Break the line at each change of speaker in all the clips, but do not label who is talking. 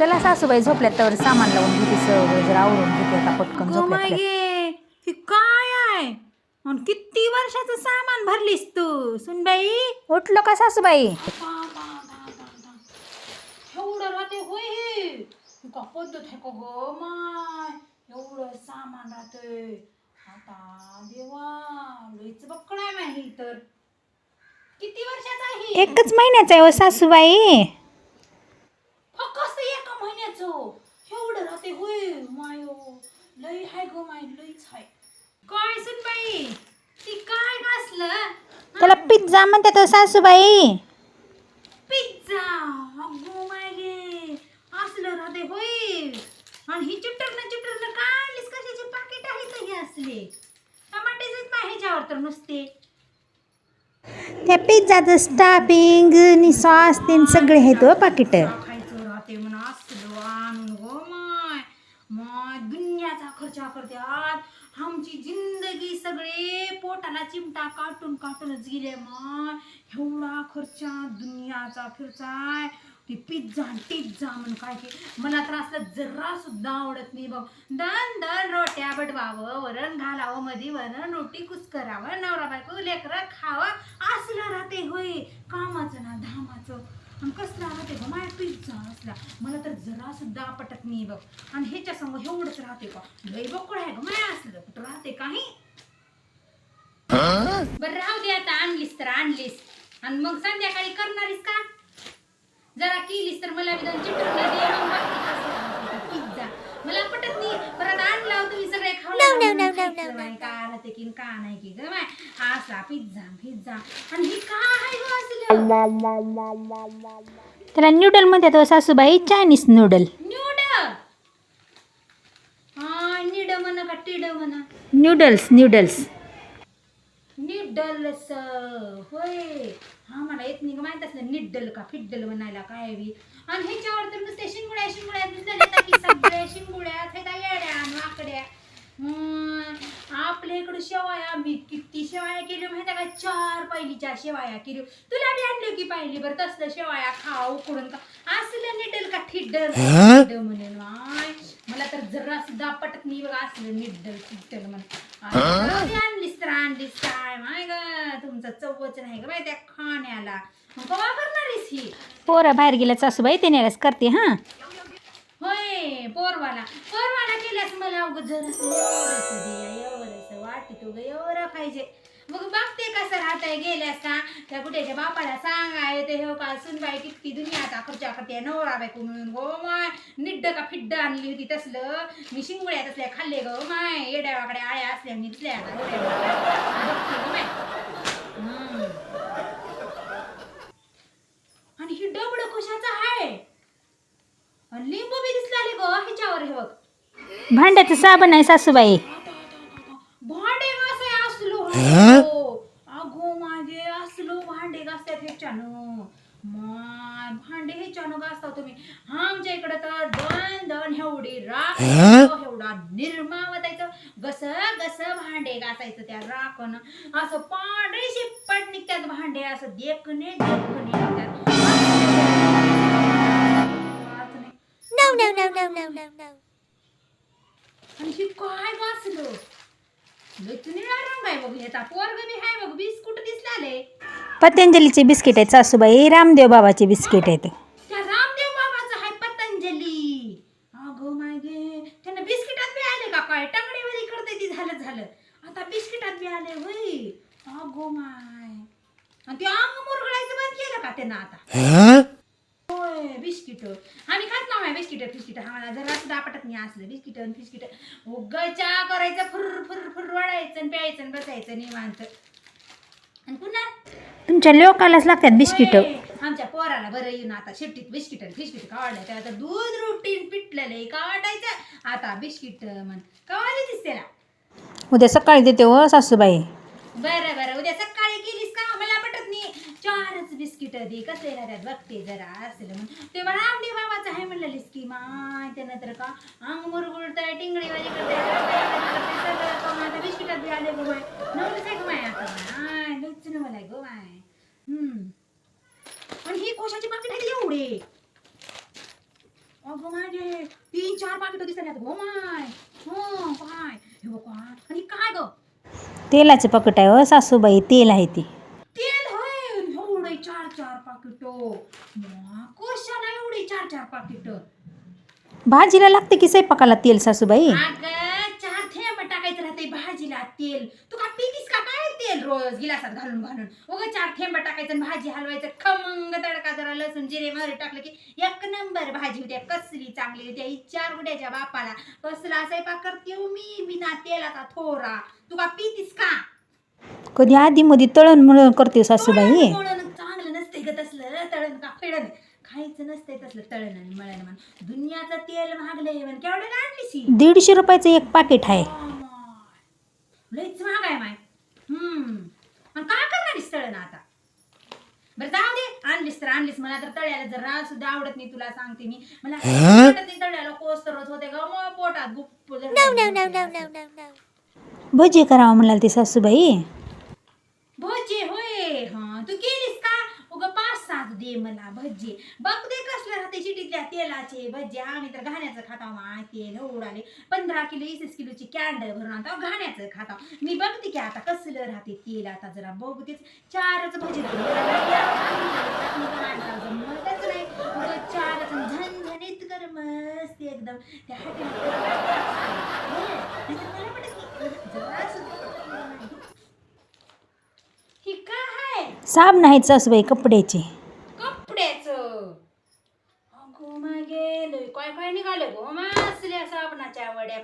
चला सासूबाई झोपल्यात तर सामान लावून घेते सगळं जर आवरून घेते आता पटकन झोपल्यात
हे काय आहे? किती वर्षाचं सामान भरलीस तू सुनबाई?
उठलो का सासूबाई?
एवढं राहते होय हे. हे का पद्धत आहे का ग माय? एवढं सामान राहतंय आता देवा लईच बक्कडाय माही तर. किती वर्षाचा आहे?
एकच महिन्याचा आहे हो सासूबाई.
महिन्याचं एवढं राहते होय मायो. लई हाय ग माय लईच हाय. काय सुनबाई? ती काय घासलं
त्याला पिझ्झा म्हणतात हो सासूबाई.
पिझ्झा? अगो मागे असलं राहते होय. आणि ही चिटरनं काय आणलीस कशाचे पाकिट आहेत हे असले? टमाटेच नाही ह्याच्यावर तर नुसते.
त्या पिझ्झाचं स्टाफिंग आणि सॉस तीन सगळे आहेत हो पाकिट
खायचं राहते म्हणून असलं आणून गो माय माय दुनियाचा खर्च करत्यात आमची जिंदगी सगळे पोटाला चिमटा काटून काटूनच गेले मग. एवढा खर्चा दुनियाचा फिरचाय ते पिझ्झा टिझ्झा म्हणून काय की मला तर असलं जरा सुद्धा आवडत नाही बघ. दन दन रोट्या बटवावं वरण घालावं मधी वरण रोटी कुस्करावं नवरा बायको लेकरं खावं. असलं राहते होय. कामाचं ना धामाचं. आणि कसला राहते बघ माझ्या पिझ्झा असला. मला तर जरा सुद्धा पटत नाही बघ. आणि ह्याच्या संग एवढंच राहते का लई बकुड आहे ग माया असलं कुठं राहते काही? बरं राहू दे आता आणलीस तर आणलीस. आणि मग संध्याकाळी करणारीस का? जरा केलीस तर मला बी दोन चिटकून दे मग बाकी कसं राहते ते पिझ्झा. मला पटत नाही. परत आणला हो तुम्ही सगळे खाऊ का राहते की का नाही की ग माय असा पिझ्झा पिझ्झा. आणि हे काय आहे गं?
त्याला न्यूडल म्हणतात हो सासूबाई चायनीज नूडल
न्यूड हा निड म्हणा का टिड म्हणा?
न्यूडल्स न्यूडल्स
निड्डलस होय. हा मला येत नाही माहीत असलं निड्डल का फिड्डल म्हणायला काय आणि ह्याच्यावर तर नुसते शिंगुड्या शिंगुड्या दिसल्या की सगळ्या शिंगुड्या त्या येड्या आणि वाकड्या हम्म, आपल्या इकडं शेवाया मी किती शेवाया केल्या माहिती का पहिलीच्या शेवाया केली तुला बी आणलं की पाहिली बरं तसलं शेवाया खा उकडून का असलं निड्डल का ठिड्डल ठिड्ड म्हणून मला तर जरा सुद्धा पटत नाही बघा असलं निड्डल ठिड्डल म्हणून. आणलीस तर आणलीस काय? माय ग तुमचं चवच नाही ग बाई त्या खाण्याला. मग कवा करणारीस ही?
पोरं बाहेर गेल्या सासूबाई ते करते हां?
होय पोरवाला. पोरवाला केल्यास मला अवघड जर वाटत ग एवढं पाहिजे. मग बघते कसं राहतंय गेले असता त्या कुठेच्या बापाला सांगाय ते हो का सुनबाई किती दुनिया आता खर्चा करते नवरा बायको मिळून गो माय. निड्ड का फिड्ड आणली होती तसलं. मी शिंगुळ्या तसल्या खाल्ले ग माय. येड्यावाकडे आळ्या असल्या मी दिसल्या आता आणि ही डबड कशाचं आहे आणि लिंबू बी दिसला ग ह्याच्यावर हे बघ.
भांड्याचं साबण आहे सासूबाई.
अगो माझे असलो भांडे घासतात ह्याच्यानं. माय भांडे ह्याच्यानं घासता तुम्ही. आमच्या इकडं तर दन दन एवढी राख एवढा निर्मा वतायचं गस गस भांडे घासायचं त्या राखन. असं पांढरे शिप्पट निघतात भांडे असं देखणे देखणे निघतात. आणि हे काय वाचलं लचणी रंग आहे बघ ह्याचा पोरग बी आहे बघ बिस्कुट दिसलाले
पतंजलीचे बिस्किट आहेत सासूबाई रामदेव बाबाचे बिस्किट आहेत.
त्या रामदेव बाबाचं आहे पतंजली. अगं मागे त्यानं बिस्किटात बी आले का काय? टंगडीमध्ये करते ती झालं झालं. आता बिस्किटात बी आले होय. अगो माय. आणि ते अंग मुरगळायचं बंद केलं का त्यानं आता? होय बिस्किट. आम्ही खात ना माय बिस्किट बिस्किट. आम्हाला जरा सुद्धा पटत नाही असलं बिस्किट आणि बिस्किट. उगाच्या करायचं फुर फुर फुर वाढायचं आणि प्यायचं आणि बसायचं निवांत. आणि पुन्हा?
तुमच्या लोकालाच लागतात बिस्किट.
आमच्या पोराला बरं येऊन आता. शेट्टीत बिस्किट आणि बिस्किट काढलं त्या आता दूध रुटीन पिटलेलं का वाटायचं आता बिस्किट म्हण. कवाली दिस त्याला?
उद्या सकाळी देते हो सासूबाई.
बरं बरं. उद्या सकाळी केलीस का मला पटत नाही चारच बिस्किट दे कसले राहतात बघते जरा असलं म्हणून. ते मला रामदेव बाबाचं आहे म्हणलेलीस की माय त्यानं तर का अंग मुरगुळतंय टिंगडी वाली करते आता बिस्किटात बी आले गो माय नवलंच आहे गो माय आता. माय लईच नवल आहे गो माय. हम्म. आणि ही कोशाची पाकिट आहे एवढे. अगं माझे तीन चार पाकिट दिसतात हो माय. हो काय हे बघ आणि काय ग?
तेलाचं पकट आहे हो सासूबाई तेल आहे ती
तेल होय एवढे चार चार पाकिट. कशाला एवढे चार चार पाकिट?
भाजीला लागते की स्वयंपाकाला तेल सासूबाई?
अगं चार थेंब टाकायचं राहते भाजीला तेल. तू का पितीस का काय तेल रोज गिलासात घालून घालून? उग चार थेंब टाकायचं आणि भाजी हलवायचं. खमंग तडका जरा लसूण जिरे मोहरी टाकलं की एक नंबर भाजी होत्या कसली चांगली होत्या ही बापाला. कसला स्वयंपाक करते हो मी? बिना तेलाचा थोरा. तू का पितीस का?
कधी आधी मध्ये तळण मळण करते सासूबाई.
तळण चांगलं नसते ग तसलं तळण का? फेडण. खायचं नसते तसलं तळण आणि मळण म्हण दुनियाचं तेल महागलंय म्हण. केवढं आणलीस ही
दीडशे रुपयाचं एक पाकिट आहे.
लईच महाग आहे माय. हम्म. आणि काय करणारीस तळण आता? बरं जाऊ दे. आणलीस तर आणलीस. मला तर तळ्याला जरा सुद्धा आवडत नाही तुला सांगते मी. मला आवडत नाही तळ्याला. कोस्तरच होते ग. मग पोटात गुप्प
भजी करावं म्हणाल ती सासूबाई
भजी होय हा तू केलीस का उग पाच सात दे मला भजी बघ दे कसलं राहते शिटीतल्या तेलाचे भजी आम्ही तर घाण्याचं खाताव माय तेल उडाले पंधरा किलो वीस किलोची कॅन्डल भरून आणतो घाण्याचं खाताव. मी बघते की आता कसलं राहते तेल आता जरा बघतेच. चारच भजी जमतच नाही. चारच चारच झणझणीत कर मस्त एकदम. त्या साब ही काय
साबण सासूबाई कपड्याचे
अगो मागे काय निघालं गो. मा असल्या साबणाच्या वड्या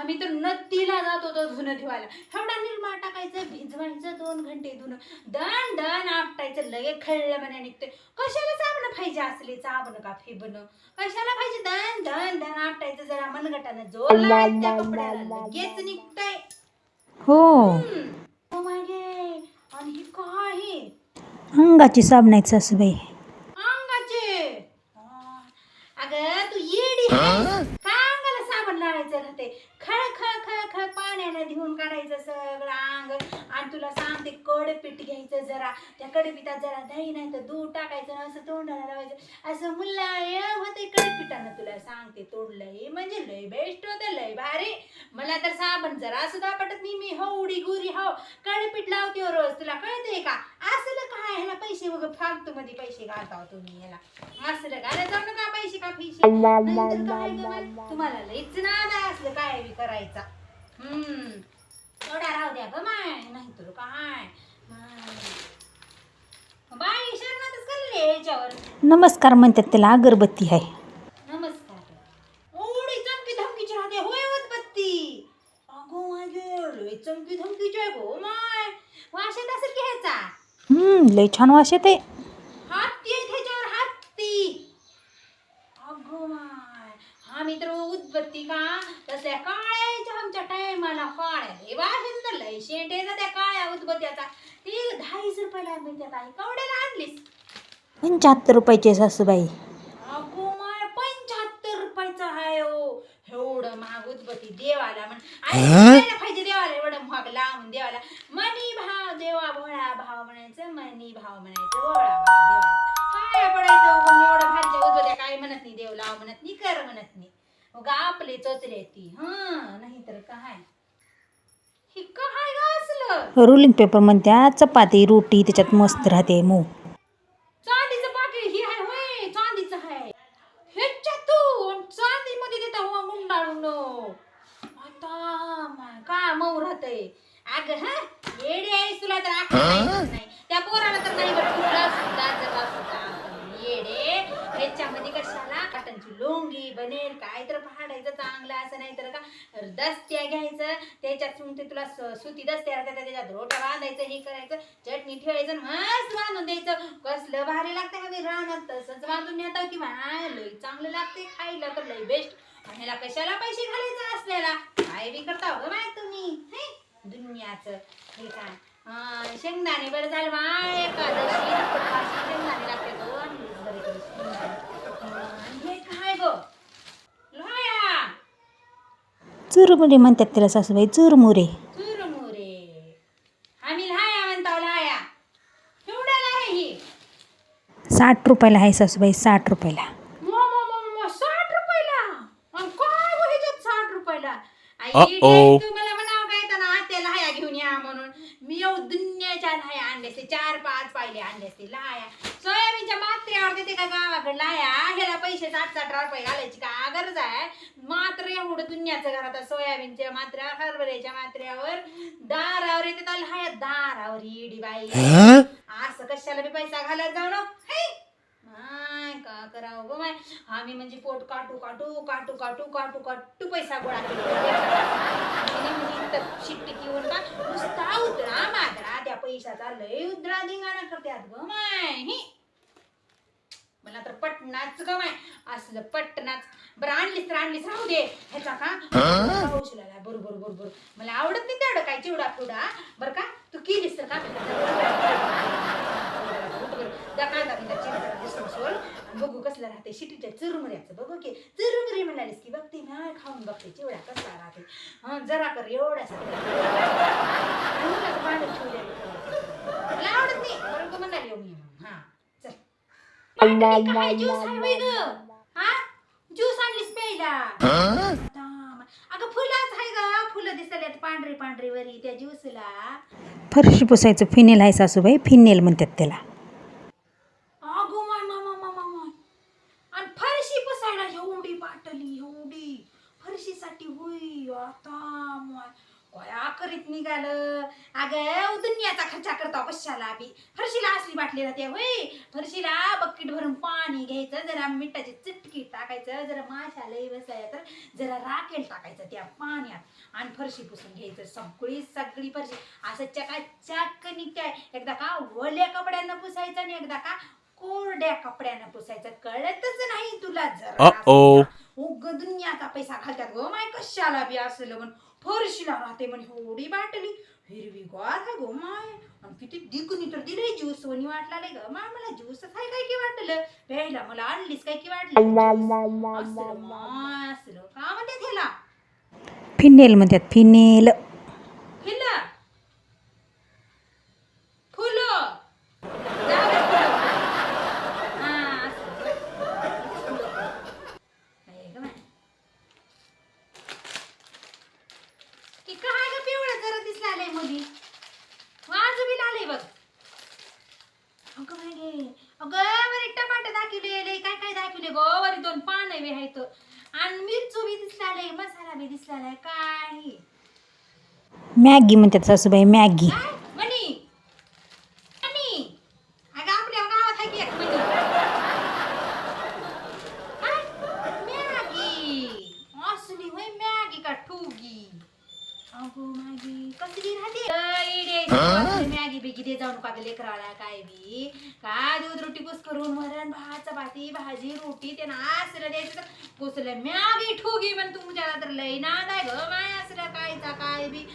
आम्ही तर नदीला जात होतो धुणं धुवायला. एवढा निर्मा टाकायचं भिजवायचं दोन घंटे धुणं. दण दण आपटायचं लगे खळलं म्हणे निघते कशाला साबण पाहिजे असले? साबण का फेबण? कशाला पाहिजे? दण दण दण आपटायचं जरा मनगटानं. जोर लावायचं त्या कपड्याला. लगेच निघतंय.
हो.
मागे आणि हे काय?
अंगाची साबण आहेत सासूबाई
अंगाचे हा. अगं तू येडी आहे. का अंगाला साबण लावायचं राहते? खळ खळ खळ खळ पाण्याने धुवून काढायचं सगळं अंग. आणि तुला सांगते कडपीठ घ्यायचं जरा. त्या कडपीठात जरा दही नाही तर दूध टाकायचं असं तोंडाला लावायचं. असं मुलायम होते कडपीठानं तुला सांगते. तोडलंय म्हणजे लय बेस्ट होतं लय भारी. मला तर साबण जरा सुद्धा पटत नाही. मी हवडी गुरी हो. कडपीठ लावते हो रोज. तुला कळते का? असलं काय पैसे वगैरे फालतू मध्ये पैसे घालता तुम्ही याला. असलं घालायला जाऊ नका पैसे का फिशे. नंतर काय गं बाई, तुम्हाला लईच नाद असलं काय बी करायचा. हम्म. थोडा राहू द्या ग माय नाही तर काय? माय. बाई शरणातच करले याच्यावर.
नमस्कार म्हणतात त्याला अगरबत्ती आहे
नमस्कार ओढी चमकी धमकीची राहते होय बत्ती अगो मागे लय चमकी धमकीची आहे गो माय वाशात असेल की ह्याचा
हम्म लय छान वास येते
आम्ही तर उदबत्ती का? तसल्या काळ्याच्या आमच्या टायमाला काळ्या तर लय शेंट त्या काळ्या उदबत्त्याचा. ती रुपयाला मिळतात आहे केवढ्याला आणलीस?
पंच्याहत्तर रुपयाचे सासूबाई
अगो माय पंच्याहत्तर रुपयाचा आहे हो एवढं महाग उदबत्ती देवाला म्हण आणि पाहिजे देवाला एवढं महाग लावून देवाला. मनी भाव देवा भोळा भाव म्हणायचं मनी भाव म्हणायचं भोळा भाव पडायचं उगाच एवढं भारीच्या उदबत्त्या काय म्हणत नाही देव लाव म्हणत नाही कर म्हणत नाही. उगा आपले चोचले ती हं नाही तर काय? हे काय ग असलं?
रोलिंग पेपर म्हणतात चपाती रोटी त्याच्यात मस्त राहते मऊ
चांदीचं पाकिट ही आहे होय चांदीचं आहे ह्याच्यात तू चांदी मध्ये देता हो गुंडाळून आता मा- का मऊ राहतय अग हा? येडी आहेस तुला तर नाही. त्या पोराला तर नाही बरं. तुला सुद्धा होता येडे ह्याच्यामध्ये कशाला? काटनची लोंगी बनेल. काय तर फाडायचं चांगलं असं नाही तर का दस्त्या घ्यायचं. त्याच्यात मग ते तुला स- सुती दस्त्या राहतात त्याच्यात रोटा बांधायचं हे करायचं. चटणी ठेवायचं आणि मस्त बांधून द्यायचं. कसलं भारी लागतं मी राहणार तसंच बांधून येतं की माय लय चांगलं लागते खायला तर लय बेस्ट ह्याला कशाला पैसे घालायचं असलेला काय बी करता हो माय तुम्ही. हे दुनियाचं. हे काय? शेंगदाणे बरं झालं माय एकादशी. शेंगदाणे लागते दोन. हा, काय गो?
चुरमुरे म्हणतात त्याला सासूबाई चुरमुरे.
चुरमुरे. आम्ही लाया म्हणतो लाया. केवढ्याला आहे ही.
साठ रुपयाला आहे सासूबाई साठ रुपयाला
मो मो मो मो साठ रुपये आई
Uh-oh.
तू मला म्हणावं काय तर ना? त्या लाया घेऊन या म्हणून. मी एवढ दुनियाच्या लाया आणले असते चार पाच पाहिले आणले असते लाया. सोयाबीनच्या मात्र्यावर देते का गावाकडे लाया? ह्याला पैसे साठ साठ रुपये घालायची का गरज आहे? मात्र एवढं दुनियाचं घरात आहे. सोयाबीनच्या मात्र्या हरभऱ्याच्या मात्र्यावर दारावर येते लाया दारावर येडी बाई. असं कशाला बी पैसा घालायला जाऊ ना माय का करावं. गं माय आम्ही म्हणजे पोट काटू काटू काटू काटू काटू काटू पैसा गोळा केला. शिट्टी घेऊन का नुसता उतरा मात्रा त्या पैशाचा लय उद्रा धिंगाणा करतात ग माय. मला तर पटनाच ग माय असलं पटनाच बरं आणलीस तर आणलीस राहू दे. ह्याचा का? बरोबर बरोबर मला आवडत नाही तेवढं काय चिवडा फुडा. बरं का? तू केलीस तर का? बघू कसलं राहते शिटीच्या चुरमुऱ्याचं बघू की चुरमुरी म्हणालीस की बघते ना खाऊन बघते चिवडा कसा राहते हं जरा कर. मला आवडत नाही? बरोबर म्हणाली हो मी हा चल. ज्यूस ग. हा? आणलीस प्यायला. अगं फुलाच आहे ग. फुलं दिसल्यात पांढरी पांढरी वरी त्या ज्यूसला.
फरशी पुसायचं फिनेल आहे सासूबाई. फिनेल म्हणतात त्याला
अगो माय मामा मामा माय आणि फरशी पुसायला एवढी बाटली एवढी फरशीसाठी होई आता माय काय करीत निघालं दुनियाचा खर्चा करता कशाला बी फरशीला असली बाटली राहते होय. फरशीला बकेट भरून पाणी घ्यायचं जरा मिठाची चिटकी टाकायचं जरा माशा लई बसायला तर जरा राखेल टाकायचं त्या पाण्यात. आणि फरशी पुसून घ्यायचं सगळी सगळी फरशी. असं चकाचक निघते एकदा का ओल्या कपड्यानं पुसायचं आणि एकदा का कोरड्या कपड्यानं पुसायचं. कळतच नाही तुला जरा. उग दुनियाचा पैसा घालतात गो माय कशाला बी असलं म्हण फरशीला राहते म्हण एवढी बाटली. हिरवीगार आहे गो माय. आणि किती दिकून तर दिलंय ज्यूस वनी वाटला ग माय मला ज्यूस आहे काय की वाटलं? प्यायला मला आणलीस काय की वाटलं? असलं. का म्हणतात ह्याला?
फिनेल म्हणतात फिनेल
हिला फुलं जाऊ दे फुलं. हा, असं. नाही गं बाई. की काय ग पिवळं जरा दिसलं आलंय मधी माझं बी आलंय बघ. अगं बाई गे. अगं वरी टमाटर दाखवले काय काय दाखवले गो. वरी दोन पानं बी आहेत. आणि मिरचू बी दिसलाय मसाला बी दिसलाय काय?
मॅगी म्हणतात सासूबाई मॅगी
काय? मणी मणी अगं आपल्या गावात आहे की एक मणी काय? मॅगी असली होय मॅगी का ठुगी अगो मॅगी कसली राहते? मॅगी बिगी दे जाऊन का लेकराला काय बी. काय दूध रोटी कुस करून वरण भात चपाती भाजी रोटी ते ना असलं द्यायचं तर कुसलं मॅगी ठुगी म्हण तुमच्याला तर लई नाद आहे ग माय असलं कायचा काय बी.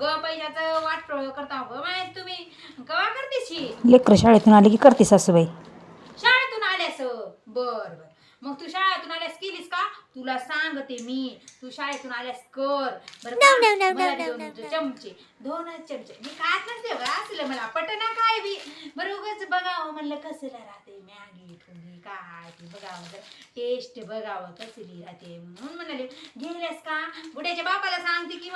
ग पैशाचं वाट करता ग माय तुम्ही. कवा करतेशी?
लेकरं शाळेतून आली की करते सासूबाई?
शाळेतून आल्यास? बर बर. मग तू शाळेतून आल्यास केलीस का? तुला सांगते मी. तू शाळेतून आल्यास कर. बरं का? मला बी दोन चमचे दोनच चमचे. मी काय नसते बघा असलं मला पटना काय बी. बरं उगाच बघावं म्हणलं कसलं राहते मॅगी ठुगी काय ते बघावं जर टेस्ट बघावं कसली राहते म्हणून म्हणाले गेल्यास का? बुड्याच्या बापाला सांगते की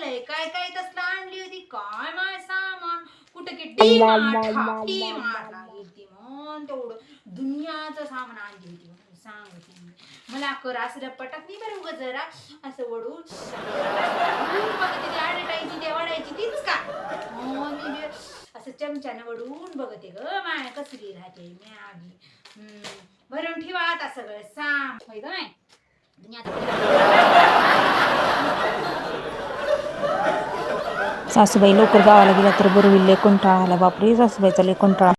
लय काय काय तसलं आणली होती? काय माय सामान? कुठं की डी मार्ट डी गेलती म्हणून तेवढं. दुनियाचं सामान आणली होती सांगते मला कर असं पटत नाही बरं उगं जरा. असं वडून वडून ते वाढायची तीच का? हो, मी असं चमच्यानं वडून बघते ग माय कसली राहते मी हम्म. भरून ठेवा आता सगळं सांग होय ग माय
सासूबाई लवकर गावाला गेला तर बरं होईल लय कंटाळा आला. बापरे सासूबाईचा लय कंटाळा.